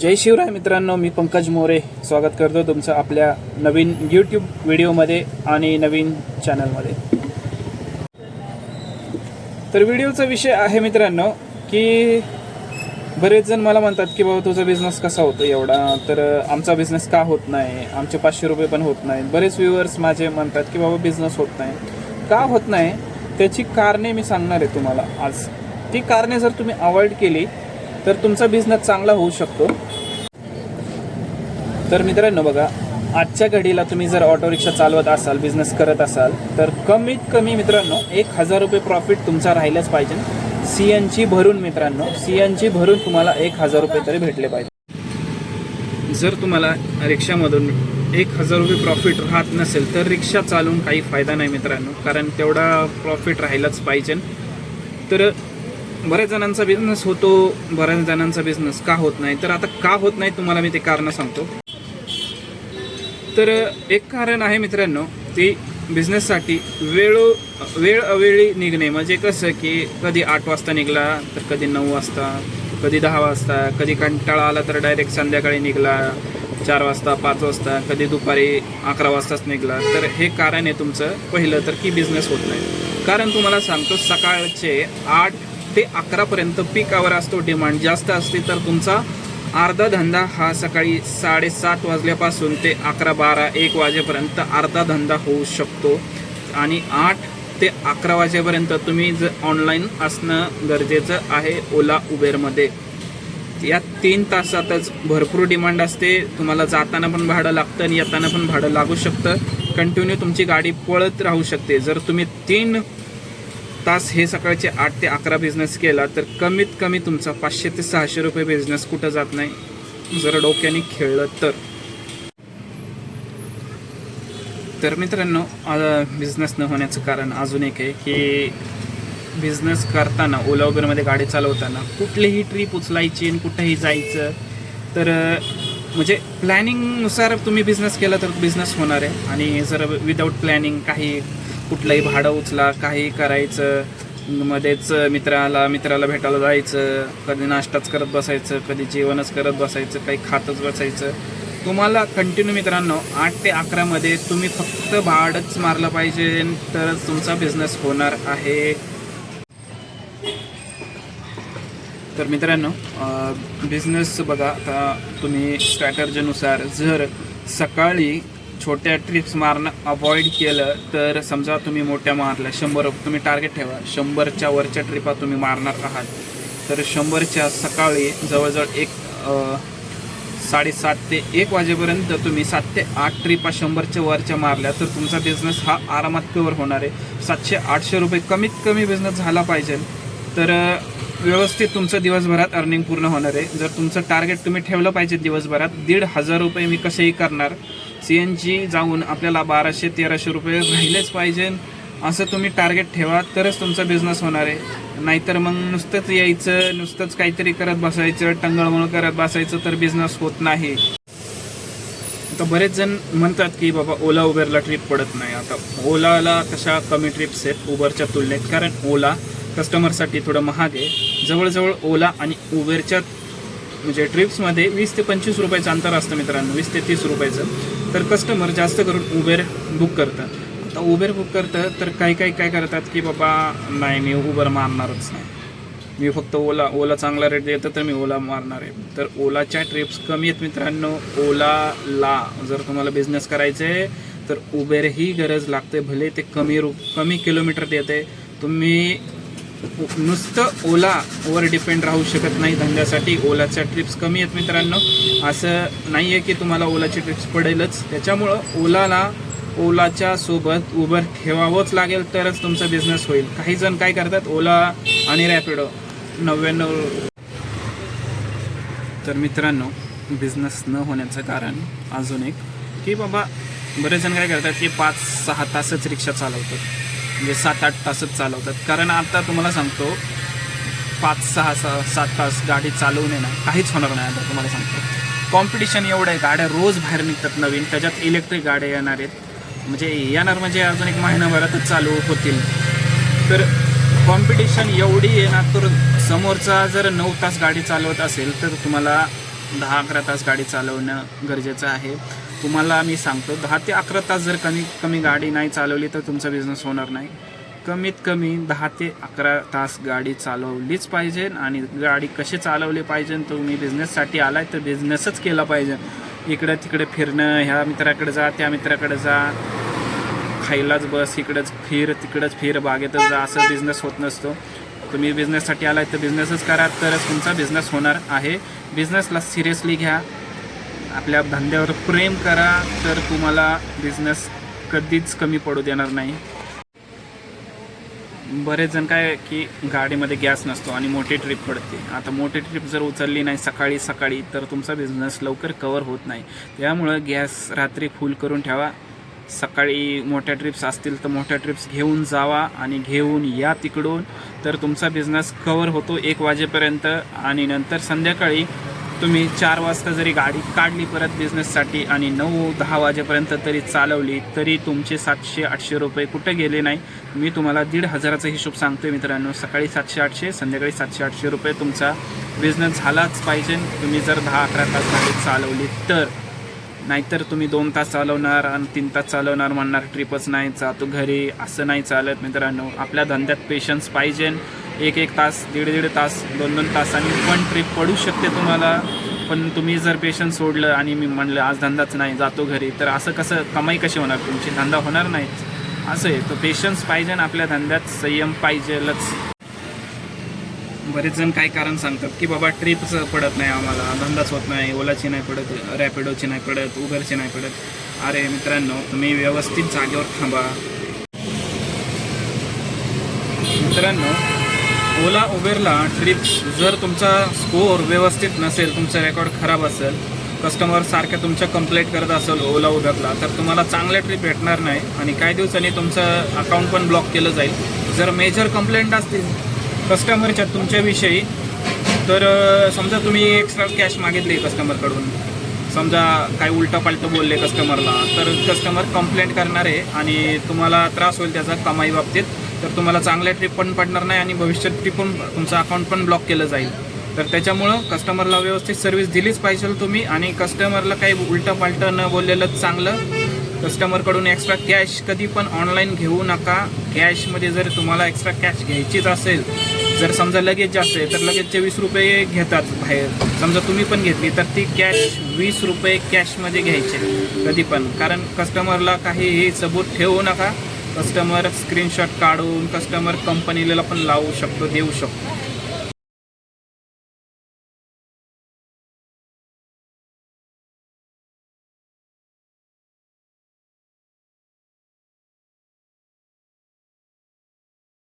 जय शिवराय मित्रांनो मी पंकज मोरे. स्वागत करतो तुमचं आपल्या नवीन यूट्यूब व्हिडिओमध्ये आणि नवीन चॅनलमध्ये तर व्हिडिओचा विषय आहे मित्रांनो की बरेच जण मला म्हणतात की बाबा तुझा बिझनेस कसा होतो एवढा? तर आमचा बिझनेस का होत नाही? आमचे पाचशे रुपये पण होत नाही बरेच व्ह्युअर्स माझे म्हणतात की बाबा बिझनेस होत नाही. का होत नाही? त्याची कारणे मी सांगणार आहे तुम्हाला आज. ती कारणे जर तुम्ही अवॉइड केली तर तुमचा बिझनेस चांगला होऊ शकतो. तर मित्रांनो बघा आजच्या घडीला तुम्ही जर ऑटो रिक्षा चालवत असाल बिझनेस करत असाल तर कमीत कमी मित्रांनो एक हजार रुपये प्रॉफिट तुमचा राहिलाच पाहिजे सी एन जी भरून मित्रांनो सी एन जी भरून तुम्हाला एक हजार रुपये तरी भेटले पाहिजे. जर तुम्हाला रिक्षामधून एक हजार रुपये प्रॉफिट राहत नसेल तर रिक्षा चालवून काही फायदा नाही मित्रांनो कारण तेवढा प्रॉफिट राहिलाच पाहिजे तर बऱ्याच जणांचा बिझनेस होतो बऱ्याच जणांचा बिझनेस का होत नाही? तर आता का होत नाही तुम्हाला मी ते कारण सांगतो. तर एक कारण आहे मित्रांनो ती बिझनेससाठी वेळ वेळ अवेळी निघणे म्हणजे कसं की कधी आठ वाजता निघला तर कधी नऊ वाजता कधी दहा वाजता कधी कंटाळा आला तर डायरेक्ट संध्याकाळी निघला चार वाजता पाच वाजता कधी दुपारी अकरा वाजताच निघला. तर हे कारण आहे तुमचं. पहिलं तर की बिझनेस होत नाही. कारण तुम्हाला सांगतो सकाळचे आठ ते अकरापर्यंत पिकावर असतो. डिमांड जास्त असते तर तुमचा अर्धा धंदा हा सकाळी साडेसात वाजल्यापासून ते अकरा बारा एक वाजेपर्यंत अर्धा धंदा होऊ शकतो. आणि आठ ते अकरा वाजेपर्यंत तुम्ही जर ऑनलाईन असणं गरजेचं आहे ओला उबेरमध्ये. या तीन तासातच भरपूर डिमांड असते. तुम्हाला जाताना पण भाडं लागतं आणि येताना पण भाडं लागू शकतं. कंटिन्यू तुमची गाडी पळत राहू शकते. जर तुम्ही तीन तास हे सकाळचे आठ ते अकरा बिझनेस केला तर कमीत कमी तुमचा पाचशे ते सहाशे रुपये बिझनेस कुठं जात नाही जर डोक्याने खेळलं तर. तर मित्रांनो बिझनेस न होण्याचं कारण अजून एक आहे की बिझनेस करताना ओला उबेरमध्ये गाडी चालवताना कुठलीही ट्रिप उचलायची आणि कुठंही जायचं तर म्हणजे प्लॅनिंगनुसार तुम्ही बिझनेस केला तर बिझनेस होणार आहे. आणि जर विदाऊट प्लॅनिंग काही कुठलंही भाडं उचला काही करायचं मध्येच मित्राला मित्राला भेटायला जायचं कधी नाश्ताच करत बसायचं कधी जेवणच करत बसायचं काही खातच बसायचं. तुम्हाला कंटिन्यू मित्रांनो आठ ते अकरामध्ये तुम्ही फक्त भाडच मारलं पाहिजे तरच तुमचा बिझनेस होणार आहे. तर मित्रांनो बिझनेस बघा आता तुम्ही स्ट्रॅटर्जीनुसार जर सकाळी छोट्या ट्रिप्स मारणं अवॉइड केलं तर समजा तुम्ही मोठ्या मारल्या शंभर तुम्ही टार्गेट ठेवा. शंभरच्या वरच्या ट्रिपा तुम्ही मारणार आहात. तर शंभरच्या सकाळी जवळजवळ एक साडेसात ते एक वाजेपर्यंत तुम्ही सात ते आठ ट्रिपा शंभरच्या वरच्या मारल्या तर तुमचा बिझनेस हा आरामात कवर होणार आहे. सातशे आठशे रुपये कमीत कमी बिझनेस झाला पाहिजे. तर व्यवस्थित तुमचं दिवसभरात अर्निंग पूर्ण होणार आहे. जर तुमचं टार्गेट तुम्ही ठेवलं पाहिजे दिवसभरात दीड हजार रुपये मी कसेही करणार सी एन जी जाऊन आपल्याला बाराशे तेराशे रुपये राहिलेच पाहिजे. असं तुम्ही टार्गेट ठेवा तरच तुमचा बिझनेस होणार आहे. नाहीतर मग नुसतंच यायचं नुसतंच काहीतरी करत बसायचं टंगळमळ करत बसायचं तर बिझनेस होत नाही. आता बरेच जण म्हणतात की बाबा ओला उबेरला ट्रिप पडत नाही. आता ओलाला कशा कमी ट्रिप्स आहेत उबरच्या तुलनेत? कारण ओला कस्टमरसाठी थोडं महाग आहे. जवळजवळ ओला आणि उबेरच्या म्हणजे ट्रिप्समध्ये वीस ते पंचवीस रुपयाचं अंतर असतं मित्रांनो. वीस ते तीस रुपयाचं. तर कस्टमर जास्त करून उबेर बुक करतात. आता उबेर बुक करतं तर काही काही काय करतात की बाबा नाही मी उबर मारणारच नाही. मी फक्त ओला ओला चांगला रेट देतं तर मी ओला मारणार आहे. तर ओलाच्या ट्रिप्स कमी आहेत मित्रांनो. ओलाला जर तुम्हाला बिझनेस करायचं आहे तर उबेरही गरज लागते. भले ते कमी रु कमी किलोमीटर देते. तुम्ही नुसतं ओलावर डिपेंड राहू शकत नाही धंद्यासाठी. ओलाच्या ट्रिप्स कमी आहेत मित्रांनो. असं नाही आहे की तुम्हाला ओलाची ट्रिप्स पडेलच. त्याच्यामुळं ओलाला ओलाच्या सोबत उबर ठेवावंच लागेल तरच तुमचा बिझनेस होईल. काही जण काय करतात? ओला आणि रॅपिडो नव्याण्णव. तर मित्रांनो बिझनेस न होण्याचं कारण अजून एक की बाबा बरेच जण काय करतात की पाच सहा तासच रिक्षा चालवतात. म्हणजे सात आठ तासच चालवतात. कारण आता तुम्हाला सांगतो पाच सहा सहा सात तास गाडी चालवणे ना काहीच होणार नाही आता तुम्हाला सांगतो. कॉम्पिटिशन एवढं आहे गाड्या रोज बाहेर निघतात नवीन त्याच्यात इलेक्ट्रिक गाड्या येणार आहेत. म्हणजे येणार म्हणजे अजून एक महिनाभरातच चालू होतील. तर कॉम्पिटिशन एवढी आहे ना तर समोरचा जर नऊ तास गाडी चालवत असेल तर तुम्हाला दहा अकरा तास गाडी चालवणं गरजेचं आहे. तुम्हाला मी सांगतो दहा ते अकरा तास जर कमी कमी गाडी नाही चालवली तर तुमचा बिझनेस होणार नाही. कमीत कमी दहा ते अकरा तास गाडी चालवलीच पाहिजे आणि गाडी कशी चालवली पाहिजे तुम्ही बिझनेससाठी आलाय तर बिझनेसच केला पाहिजे. इकडं तिकडे फिरणं ह्या मित्राकडे जा त्या मित्राकडे जा. खायलाच बस इकडंच फिर तिकडंच फिर बागेतच जा असं बिझनेस होत नसतो. तुम्ही बिझनेससाठी आलाय तर बिझनेसच करा तरच तुमचा बिझनेस होणार आहे. बिझनेसला सिरियसली घ्या. आपल्या धंद्यावर प्रेम करा तर तुम्हाला बिझनेस कधीच कमी पडू देणार नाही. बरेच जण काय की गाडीमध्ये गॅस नसतो आणि मोठी ट्रिप पडते. आता मोठी ट्रिप जर उचलली नाही सकाळी सकाळी तर तुमचा बिझनेस लवकर कवर होत नाही. त्यामुळं गॅस रात्री फुल करून ठेवा. सकाळी मोठ्या ट्रिप्स असतील तर मोठ्या ट्रिप्स घेऊन जावा आणि घेऊन या तिकडून. तर तुमचा बिझनेस कवर होतो एक वाजेपर्यंत आणि नंतर संध्याकाळी तुम्ही चार वाजता जरी गाडी काढली परत बिझनेससाठी आणि नऊ दहा वाजेपर्यंत तरी चालवली तरी तुमचे सातशे आठशे रुपये कुठे गेले नाही. मी तुम्हाला दीड हजाराचा हिशोब सांगतोय मित्रांनो. सकाळी सातशे आठशे संध्याकाळी सातशे आठशे रुपये तुमचा बिझनेस झालाच पाहिजे. तुम्ही जर दहा अकरा तास गाडी चालवली तर. नाहीतर तुम्ही दोन तास चालवणार आणि तीन तास चालवणार म्हणणार ट्रिपच नाही जातो घरी असं नाही चालत. मित्रांनो आपल्या धंद्यात पेशन्स पाहिजे. एक एक तास दीड दीड तास दोन दोन तासांनी पण ट्रिप पडू शकते तुम्हाला. पण तुम्ही जर पेशन्स सोडलं आणि मी म्हणलं आज धंदाच नाही जातो घरी तर असं कसं कमाई कशी होणार तुमची? धंदा होणार नाही. असं आहे. तो पेशन्स पाहिजे आपल्या धंद्यात संयम पाहिजेलच. बरेच जण काय कारण सांगतात की बाबा ट्रिप्स पडत नाही आम्हाला धंदाच होत नाही ओलाची नाही पडत रॅपिडोची नाही पडत उबरची नाही पडत. अरे मित्रांनो तुम्ही व्यवस्थित जागेवर थांबा. मित्रांनो ओला उबेरला ट्रिप जर तुमचा स्कोअर व्यवस्थित नसेल तुमचा रेकॉर्ड खराब असेल कस्टमर सारख्या तुमच्या कंप्लेंट करत असेल ओला उबेरला तर तुम्हाला चांगल्या ट्रिप भेटणार नाही. आणि काही दिवसांनी तुमचं अकाउंट पण ब्लॉक केलं जाईल. जर मेजर कंप्लेंट असतील कस्टमरच्या तुमच्याविषयी. तर समजा तुम्ही एक्स्ट्रा कॅश मागितली कस्टमरकडून समजा काय उलटं पालटं बोलले कस्टमरला तर कस्टमर कंप्लेंट करणार आहे आणि तुम्हाला त्रास होईल त्याचा कमाई बाबतीत. तर तुम्हाला चांगल्या ट्रिप पण पडणार नाही आणि भविष्यात ट्रिप पण तुमचं अकाउंट पण ब्लॉक केलं जाईल. तर त्याच्यामुळं कस्टमरला व्यवस्थित सर्व्हिस दिलीच पाहिजे तुम्ही आणि कस्टमरला काही उलटं पालटं न बोललेलं चांगलं. कस्टमरकडून एक्स्ट्रा कॅश कधी पण ऑनलाईन घेऊ नका. कॅशमध्ये जर तुम्हाला एक्स्ट्रा कॅश घ्यायचीच असेल जर समजा लगेच जास्त आहे तर लगेचचे वीस रुपये घेतात बाहेर. समजा तुम्ही पण घेतली तर ती कॅश वीस रुपये कॅशमध्ये घ्यायचे कधी पण. कारण कस्टमरला काही सबूत ठेवू नका. कस्टमर स्क्रीनशॉट काढून कस्टमर कंपनीला पण लावू शकतो देऊ शकतो.